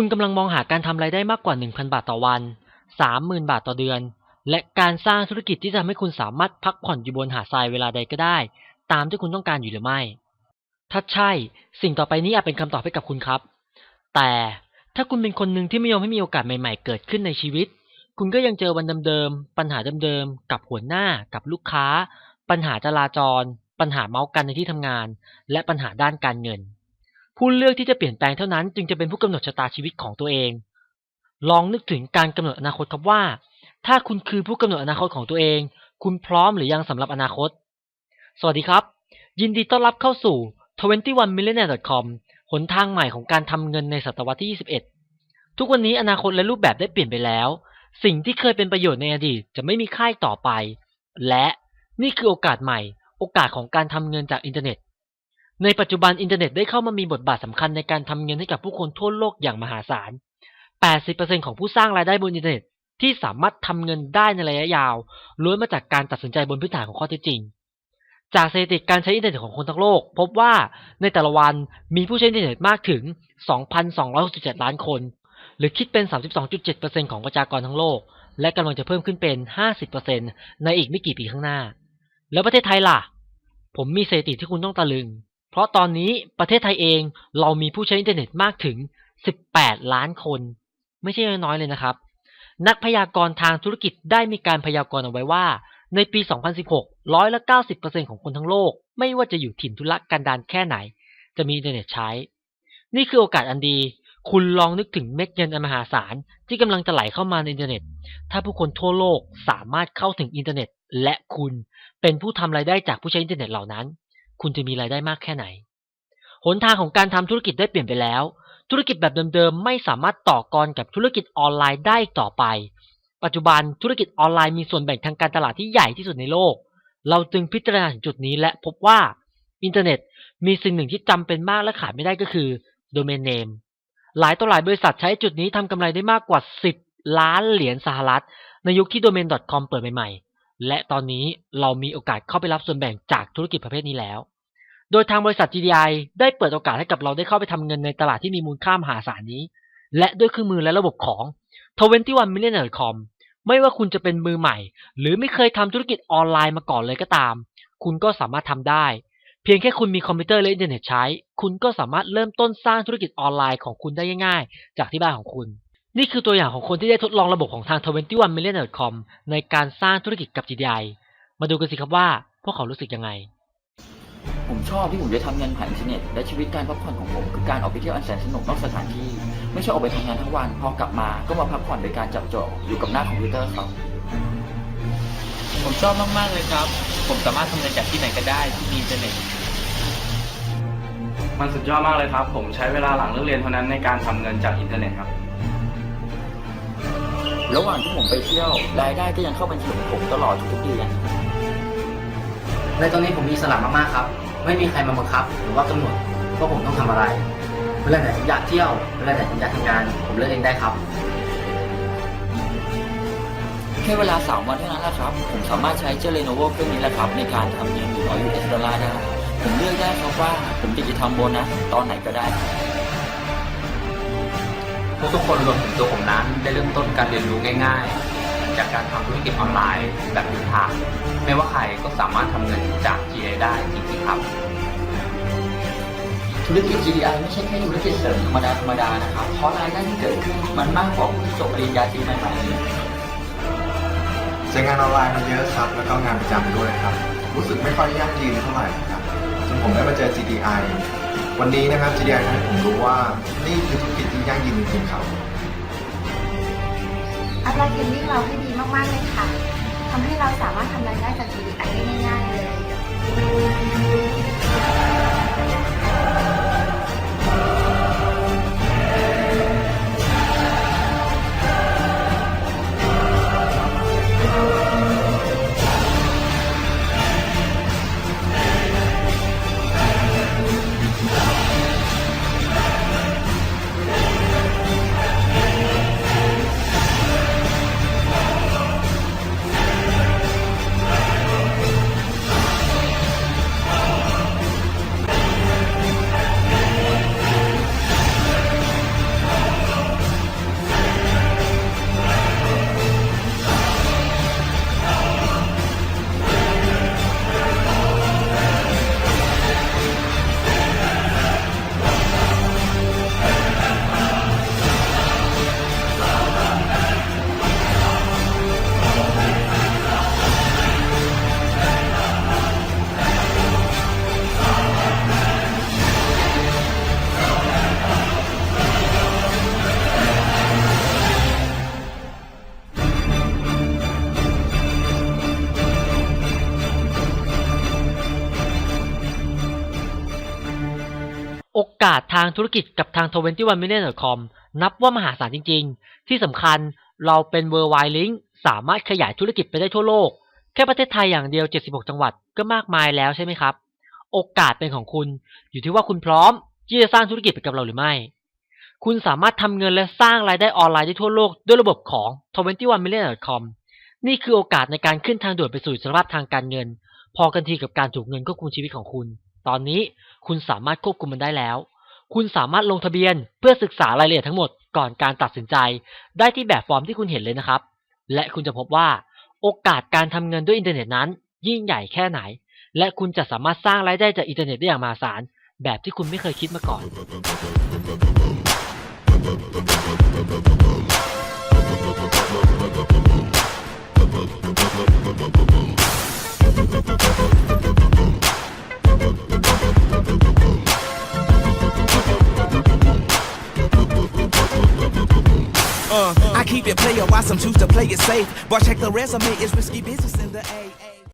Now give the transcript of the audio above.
คุณกำลังมองหาการทำรายได้มากกว่า 1,000 บาทต่อวัน 30,000 บาทต่อเดือน และการสร้างธุรกิจที่จะทำให้คุณสามารถพักผ่อนอยู่บนหาดทรายเวลาใดก็ได้ ตามที่คุณต้องการอยู่หรือไม่ ถ้าใช่ สิ่งต่อไปนี้อาจเป็นคำตอบให้กับคุณครับ แต่ถ้าคุณเป็นคนหนึ่งที่ไม่ยอมให้มีโอกาสใหม่ ๆ เกิดขึ้นในชีวิต คุณก็ยังเจอวันเดิมๆปัญหาเดิมๆกับหัวหน้ากับลูกค้า ปัญหาจราจร ปัญหาเมาส์กันในที่ทำงาน และปัญหาด้านการเงิน ผู้เลือกที่จะเปลี่ยนแปลงเท่านั้นจึงจะเป็นผู้กำหนดชะตาชีวิตของตัวเอง ลองนึกถึงการกำหนดอนาคตครับว่า ถ้าคุณคือผู้กำหนดอนาคตของตัวเอง คุณพร้อมหรือยังสำหรับอนาคต สวัสดีครับ ยินดีต้อนรับเข้าสู่ 21millionaire.com หนทางใหม่ของการทำเงินในศตวรรษที่ 21 ทุกวันนี้อนาคตและรูปแบบได้เปลี่ยนไปแล้ว สิ่งที่เคยเป็นประโยชน์ในอดีตจะไม่มีค่ายต่อไป และนี่คือโอกาสใหม่ โอกาสของการทำเงินจากอินเทอร์เน็ต ในปัจจุบันอินเทอร์เน็ตได้เข้ามามีบทบาทสำคัญในการทำเงินให้กับผู้คนทั่วโลกอย่างมหาศาล 80%ของผู้สร้างรายได้บนอินเทอร์เน็ตที่สามารถทำเงินได้ในระยะยาวล้วนมาจากการตัดสินใจบนพื้นฐานของข้อเท็จจริง จากสถิติการใช้อินเทอร์เน็ตของคนทั้งโลก พบว่าในแต่ละวันมีผู้ใช้อินเทอร์เน็ตมากถึง 2,267 ล้านคน หรือคิดเป็น 32.7%ของประชากรทั้งโลก และกำลังจะเพิ่มขึ้นเป็น 50%ในอีกไม่กี่ปีข้างหน้า แล้วประเทศไทยล่ะ ผมมีสถิติที่คุณต้องตะลึง เพราะตอนนี้ประเทศไทยเองเรามีผู้ใช้อินเทอร์เน็ตมากถึง 18 ล้านคน ไม่ใช่น้อยเลยนะครับ นักพยากรณ์ทางธุรกิจได้มีการพยากรณ์เอาไว้ว่า ในปี 2016 ร้อยละ 90%ของคนทั้งโลก ไม่ว่าจะอยู่ถิ่นทุรกันดารแค่ไหน จะมีอินเทอร์เน็ตใช้ นี่คือโอกาสอันดี คุณลองนึกถึงเม็ดเงินอันมหาศาลที่กำลังจะไหลเข้ามาในอินเทอร์เน็ต ถ้าผู้คนทั่วโลกสามารถเข้าถึงอินเทอร์เน็ต และคุณเป็นผู้ทำรายได้จากผู้ใช้อินเทอร์เน็ตเหล่านั้น คุณจะมีรายได้มากแค่ไหน หนทางของการทำธุรกิจได้เปลี่ยนไปแล้ว ธุรกิจแบบเดิมๆ ไม่สามารถต่อกรกับธุรกิจออนไลน์ได้อีกต่อไป ปัจจุบันธุรกิจออนไลน์มีส่วนแบ่งทางการตลาดที่ใหญ่ที่สุดในโลก เราจึงพิจารณาถึงจุดนี้และพบว่าอินเทอร์เน็ตมีสิ่งหนึ่งที่จำเป็นมากและขาดไม่ได้ก็คือ Domain Name หลายต่อหลายบริษัทใช้จุดนี้ทำกำไรได้มากกว่า 10 ล้านเหรียญสหรัฐ ในยุคที่ Domain.com เปิดใหม่ๆ และตอนนี้เรามีโอกาสเข้าไปรับส่วนแบ่งจากธุรกิจประเภทนี้แล้ว โดยทางบริษัท GDI ได้เปิดโอกาสให้กับเราได้เข้าไปทำเงินในตลาดที่มีมูลค่ามหาศาลนี้ และด้วยเครื่องมือและระบบของ 21millionaire.com ไม่ว่าคุณจะเป็นมือใหม่ หรือไม่เคยทำธุรกิจออนไลน์มาก่อนเลยก็ตาม คุณก็สามารถทำได้ เพียงแค่คุณมีคอมพิวเตอร์และอินเทอร์เน็ตใช้ คุณก็สามารถเริ่มต้นสร้างธุรกิจออนไลน์ของคุณได้ง่ายๆ จากที่บ้านของคุณ นี่คือตัวอย่างของคนที่ได้ทดลองระบบของทาง 21millionaire.com ในการสร้างธุรกิจกับ GDI มาดูกันสิครับว่าพวกเขารู้สึกยังไง ผมชอบที่ผมจะทำงานผ่านอินเทอร์เน็ตและชีวิตการพักผ่อนของผมคือการออกไปเที่ยวอันแสนสนุกนอกสถานที่ ไม่ใช่ออกไปทำงานทั้งวัน พอกลับมาก็มาพักผ่อนโดยการจับจ่ออยู่กับหน้าคอมพิวเตอร์ครับผมชอบมากๆเลยครับ ผมสามารถทำงานจากที่ไหนก็ได้ที่มีอินเทอร์เน็ตมันสุดยอดมากเลยครับ ผมใช้เวลาหลังเลิกเรียนเท่านั้นในการทำเงินจากอินเทอร์เน็ตครับ ระหว่างที่ผมไปเที่ยวรายได้ก็ยังเข้าบัญชีของผมตลอดทุกๆเดือน ในตอนนี้ผมมีอิสระมากๆครับ ไม่มีใครมาบังคับ หรือว่ากำหนดว่าผมต้องทำอะไร เวลาไหนผมอยากเที่ยว เวลาไหนผมอยากทำงาน ผมเลือกเองได้ครับ แค่เวลา 3 วันเท่านั้นแหละครับ ผมสามารถใช้เจ้า Lenovo เครื่องนี้แหละครับ ในการทำเงิน100 US ดอลลาร์ได้ผมเลือกได้ครับว่าผมจะทำโบนัสตอนไหนก็ได้ ครับทุกๆคนรวมถึงตัวผมนั้น ได้เริ่มต้นการเรียนรู้ง่าย ๆ จากการทำธุรกิจออนไลน์แบบยุทธาไม่ว่าใครก็สามารถทำเงินจาก GA ได้จริงๆครับ ธุรกิจ GDI ไม่ใช่แค่ธุรกิจเสริมธรรมดาธรรมดานะครับ เพราะรายได้ที่เกิดขึ้นมันมากกว่าผู้ที่จบปริญญาตรีใหม่ๆเลยใช้งานออนไลน์มาเยอะครับ แล้วก็งานประจำด้วยครับ รู้สึกไม่ค่อยยั่งยืนเท่าไหร่ครับจนผมได้มาเจอ GDI วันนี้นะครับ GDI ทำให้ผมรู้ว่านี่คือธุรกิจที่ยั่งยืนจริงๆครับอัพไลน์เทรนนิ่งเราให้ดีมากๆเลยค่ะทำให้เราสามารถทำรายได้จาก GDI ได้ง่ายๆเลย กาสทางธุรกิจกับทาง 21 million com นับว่ามหาศาลจริง ๆ ที่สำคัญเราเป็น worldwide link สามารถขยายธุรกิจไปได้ทั่วโลก แค่ประเทศไทยอย่างเดียว 76 จังหวัดก็มากมายแล้วใช่ไหมครับ โอกาสเป็นของคุณอยู่ที่ว่าคุณพร้อมที่จะสร้างธุรกิจไปกับเราหรือไม่ คุณสามารถทำเงินและสร้างรายได้ออนไลน์ได้ทั่วโลกด้วยระบบของ 21 million com นี่คือโอกาสในการขึ้นทางด่วนไปสู่อิสรภาพทางการเงิน พอกันทีกับการถูกเงินควบคุมชีวิตของคุณ ตอนนี้คุณสามารถควบคุมมันได้แล้ว คุณสามารถลงทะเบียนเพื่อศึกษารายละเอียดทั้งหมดก่อนการตัดสินใจ ได้ที่แบบฟอร์มที่คุณเห็นเลยนะครับ และคุณจะพบว่าโอกาสการทำเงินด้วยอินเทอร์เน็ตนั้น ยิ่งใหญ่แค่ไหน และคุณจะสามารถสร้างรายได้จากอินเทอร์เน็ตได้อย่างมหาศาลแบบที่คุณไม่เคยคิดมาก่อน Uh, I keep it player while some choose to play it safe. But check the resume, it's risky business in the A.